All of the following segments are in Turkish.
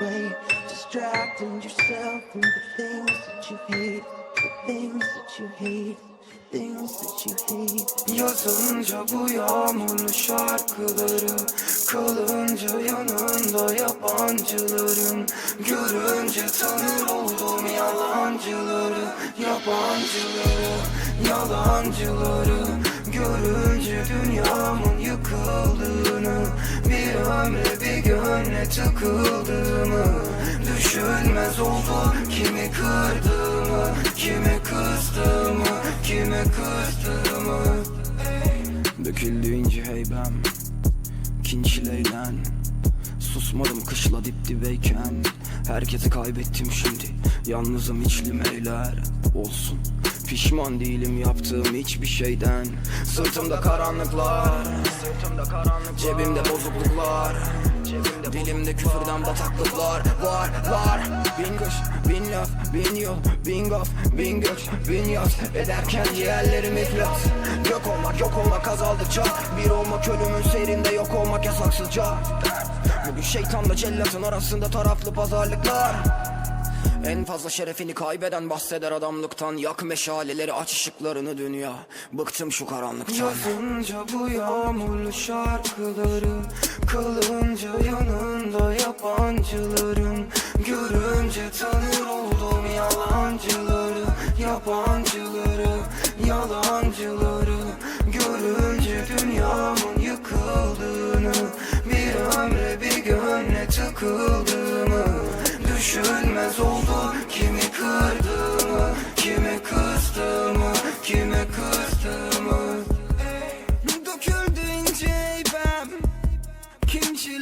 way, distracting yourself from the things that you hate, the things that you hate. Yazınca bu yağmurlu şarkıları Kalınca yanında yabancıların Görünce tanır oldum yalancıları Yabancıları, yalancıları Görünce dünyamın yıkıldığını Bir ömre bir gönle tıkıldığımı Düşünmez oldu. Kimi kırdığımı Kimi kızdığımı Kime kızdığımı. Döküldü inci heybem Kinçil eylem Susmadım kışla dip dibeyken. Herkesi kaybettim şimdi. Yalnızım içlim eyler Olsun Pişman değilim yaptığım hiçbir şeyden. Sırtımda karanlıklar Sırtımda karanlıklar. Cebimde bozukluklar Cebimde Dilimde küfürden bataklıklar. Var var. Bin kış, bin laf, bin yol, bin gaf, bin göç, bin yaz Ederken ciğerlerim iflas. Yok olmak, yok olmak azaldıkça. Bir olmak ölümün seyrinde yok olmak yasaksızca. Bugün şeytanla cellatın arasında taraflı pazarlıklar en fazla şerefini kaybeden bahseder adamlıktan Yak meşaleleri aç ışıklarını dünya. Bıktım şu karanlıktan. Yazınca bu yağmurlu şarkıları Kalınca yanında yabancıların Görünce tanır oldum yalancıları Yabancıları, yalancıları. Görünce dünyamın yıkıldığını Bir ömre bir gönle tıkıldığımı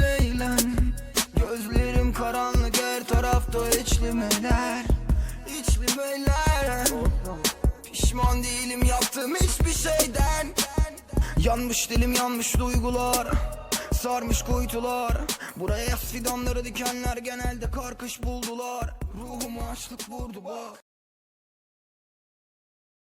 Eylem Gözlerim karanlık her tarafta içlimeler İçlimeler Pişman değilim yaptığım hiçbir şeyden. Yanmış dilim yanmış duygular. Sarmış kuytular. Buraya yaz fidanları dikenler genelde karkış buldular. Ruhumu açlık vurdu bak